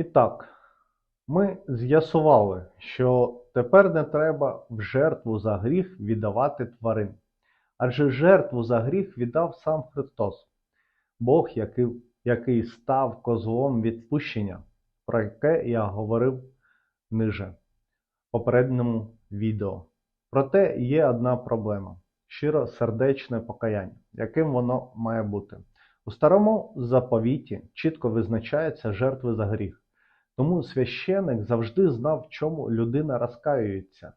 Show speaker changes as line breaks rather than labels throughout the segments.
І так, ми з'ясували, що тепер не треба в жертву за гріх віддавати тварин. Адже жертву за гріх віддав сам Христос, Бог, який, який став козлом відпущення, про яке я говорив ниже в попередньому відео. Проте є одна проблема щиросердечне покаяння, яким воно має бути. У старому заповіті чітко визначаються жертви за гріх. Тому священик завжди знав, в чому людина розкаюється.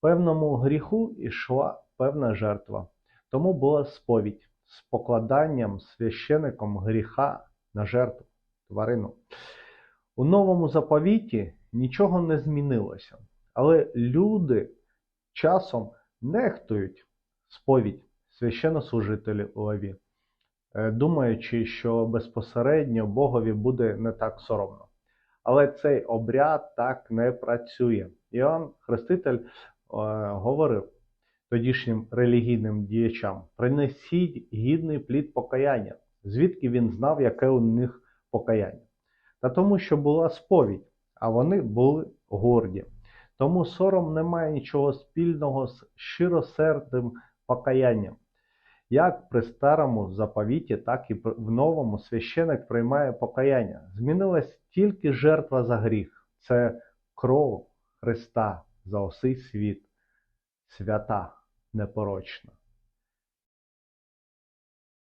Певному гріху йшла певна жертва. Тому була сповідь з покладанням священиком гріха на жертву тварину. У новому заповіті нічого не змінилося, але люди часом нехтують сповідь священнослужителеві, е, думаючи, що безпосередньо Богові буде не так соромно. Але цей обряд так не працює. Іоанн Хреститель е, говорив тодішнім релігійним діячам: принесіть гідний плід покаяння, звідки він знав, яке у них покаяння. Та тому, що була сповідь, а вони були горді. Тому сором не має нічого спільного з щиросердним покаянням. Як при старому заповіті, так і в новому священик приймає покаяння. Змінилась тільки жертва за гріх. Це кров Христа за усий світ, свята непорочна.